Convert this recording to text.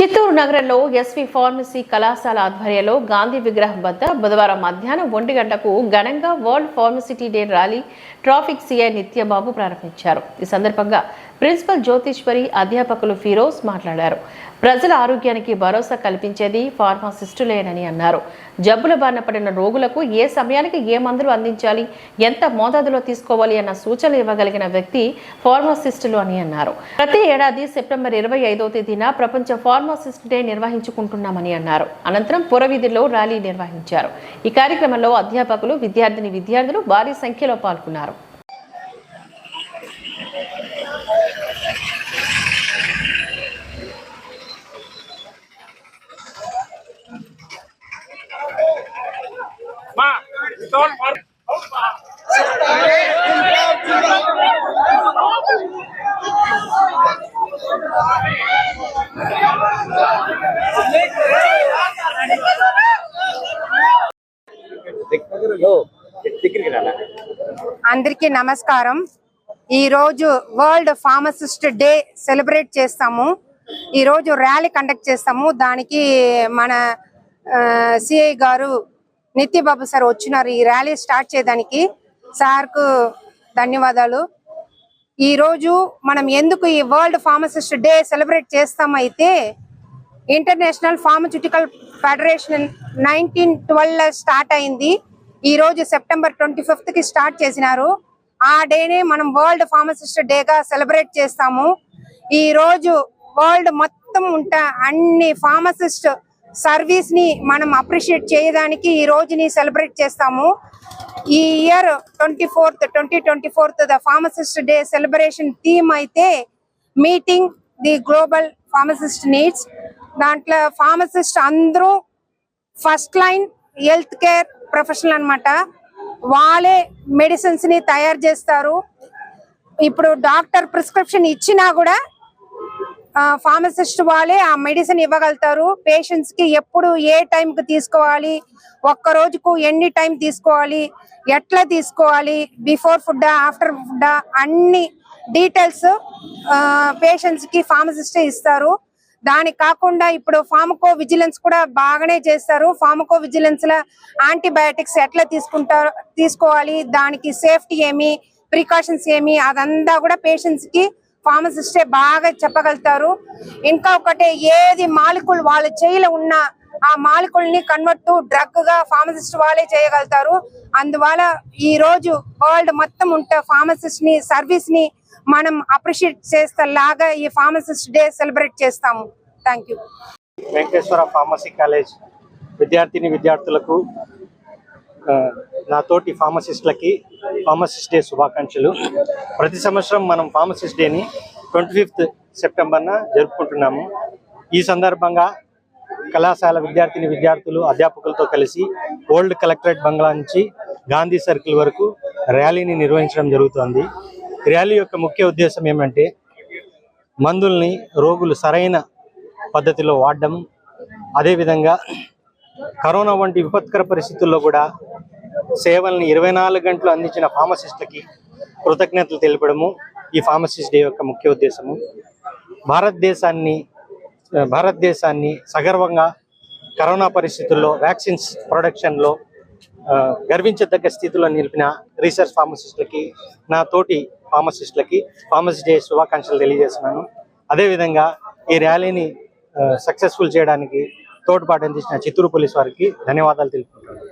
చిత్తూరు నగరంలో SV pharmacy కళాశాల ఆధ్వర్యంలో గాంధీ విగ్రహం వద్ద బుధవారం మధ్యాహ్నం ఒంటి గంటకు ఘనంగా world pharmacist day rally traffic CI Nityababu ప్రారంభించారు. ఈ సందర్భంగా ప్రిన్సిపల్ జ్యోతిష్వరి అధ్యాపకులు ఫిరోజ్ మాట్లాడారు. ప్రజల ఆరోగ్యానికి భరోసా కల్పించేది ఫార్మాసిస్టులేనని అన్నారు. జబ్బుల బారిన పడిన రోగులకు ఏ సమయానికి ఏ మందులు అందించాలి ఎంత మోతాదులో తీసుకోవాలి అన్న సూచనలు ఇవ్వగలిగిన వ్యక్తి ఫార్మాసిస్టులు అని అన్నారు. ప్రతి ఏడాది సెప్టెంబర్ ఇరవై ఐదో తేదీన ప్రపంచ ఫార్మాసిస్ట్ డే నిర్వహించుకుంటున్నామని అన్నారు. అనంతరం పురవీధిలో ర్యాలీ నిర్వహించారు. ఈ కార్యక్రమంలో అధ్యాపకులు విద్యార్థిని విద్యార్థులు భారీ సంఖ్యలో పాల్గొన్నారు. అందరికీ నమస్కారం. ఈ రోజు వరల్డ్ ఫార్మసిస్ట్ డే సెలబ్రేట్ చేస్తాము. ఈ రోజు ర్యాలీ కండక్ట్ చేస్తాము. దానికి మన సిఐ గారు నిత్యబాబు సార్ వచ్చినారు. ఈ ర్యాలీ స్టార్ట్ చేయడానికి సార్కు ధన్యవాదాలు. ఈ రోజు మనం ఎందుకు ఈ world pharmacist day celebrate చేస్తామైతే international pharmaceutical federation nineteen twelve start అయింది. ఈ రోజు సెప్టెంబర్ ట్వంటీ ఫిఫ్త్కి స్టార్ట్ చేసినారు. ఆ డేనే మనం వరల్డ్ ఫార్మసిస్ట్ డేగా సెలబ్రేట్ చేస్తాము. ఈ రోజు వరల్డ్ మొత్తం ఉంటా అన్ని ఫార్మసిస్ట్ సర్వీస్ని మనం అప్రిషియేట్ చేయడానికి ఈ రోజుని సెలబ్రేట్ చేస్తాము. ఈ year twenty fourth twenty twenty fourth the pharmacist day celebration theme అయితే meeting the global pharmacist needs దాంట్లో ఫార్మసిస్ట్ అందరూ first line health care professional అన్నమాట. వాళ్ళే మెడిసిన్స్ని తయారు చేస్తారు. ఇప్పుడు డాక్టర్ ప్రిస్క్రిప్షన్ ఇచ్చినా కూడా ఫార్మసిస్ట్ వాళ్ళే ఆ మెడిసిన్ ఇవ్వగలుగుతారు. పేషెంట్స్కి ఎప్పుడు ఏ టైం కి తీసుకోవాలి ఒక్క రోజుకు ఎన్ని టైం తీసుకోవాలి ఎట్లా తీసుకోవాలి బిఫోర్ ఫుడ్ ఆఫ్టర్ ఫుడ్ అన్ని డీటెయిల్స్ పేషెంట్స్కి ఫార్మసిస్టే ఇస్తారు. దానికి కాకుండా ఇప్పుడు ఫార్మకో విజిలెన్స్ కూడా బాగానే చేస్తారు. ఫార్మకో విజిలెన్స్లో యాంటీబయాటిక్స్ ఎట్లా తీసుకుంటారు తీసుకోవాలి దానికి సేఫ్టీ ఏమి ప్రికాషన్స్ ఏమి అదంతా కూడా పేషెంట్స్కి ఫార్మసిస్టే బాగా చెప్పగలుగుతారు. ఇంకా ఒకటే ఏది మాలికుల్ వాళ్ళ చేయిలో ఉన్న ఆ మాలికుల్ని కన్వర్ట్ టు డ్రగ్గా ఫార్మసిస్ట్ వాళ్ళే చేయగలుగుతారు. అందువల్ల ఈ రోజు వరల్డ్ మొత్తం ఉంటే ఫార్మసిస్ట్ని సర్వీస్ని మనం అప్రిషియేట్ చేస్తేలాగా ఈ ఫార్మసిస్ట్ డే సెలబ్రేట్ చేస్తాము. Thank you Venkateswara pharmacy college విద్యార్థిని విద్యార్థులకు ఆ, నా తోటి ఫార్మసిస్ట్ డే శుభాకాంక్షలు. ప్రతి సంవత్సరం మనం ఫార్మసిస్ట్ డేని ట్వంటీ ఫిఫ్త్ సెప్టెంబర్న జరుపుకుంటున్నాము. ఈ సందర్భంగా కళాశాల విద్యార్థిని విద్యార్థులు అధ్యాపకులతో కలిసి ఓల్డ్ కలెక్టరేట్ బంగ్లా నుంచి గాంధీ సర్కిల్ వరకు ర్యాలీని నిర్వహించడం జరుగుతోంది. ర్యాలీ యొక్క ముఖ్య ఉద్దేశం ఏమంటే మందుల్ని రోగులు సరైన పద్ధతిలో వాడడం. అదేవిధంగా కరోనా వంటి విపత్కర పరిస్థితుల్లో కూడా సేవల్ని ఇరవై నాలుగు గంటలు అందించిన ఫార్మసిస్టులకి కృతజ్ఞతలు తెలిపడము. ఈ ఫార్మసిస్ట్ డే యొక్క ముఖ్య ఉద్దేశము. భారతదేశాన్ని భారతదేశాన్ని సగర్వంగా కరోనా పరిస్థితుల్లో వ్యాక్సిన్స్ ప్రొడక్షన్లో గర్వించదగ్గ స్థితిలో నిలిపిన రీసెర్చ్ ఫార్మసిస్టులకి నా తోటి ఫార్మసిస్టులకి ఫార్మసిస్ట్ డే శుభాకాంక్షలు తెలియజేస్తున్నాను. అదేవిధంగా ఈ ర్యాలీని సక్సెస్ఫుల్ చేయడానికి తోడ్పాటు అందించిన చిత్తూరు పోలీస్ వారికి ధన్యవాదాలు తెలుపుకుంటున్నాను.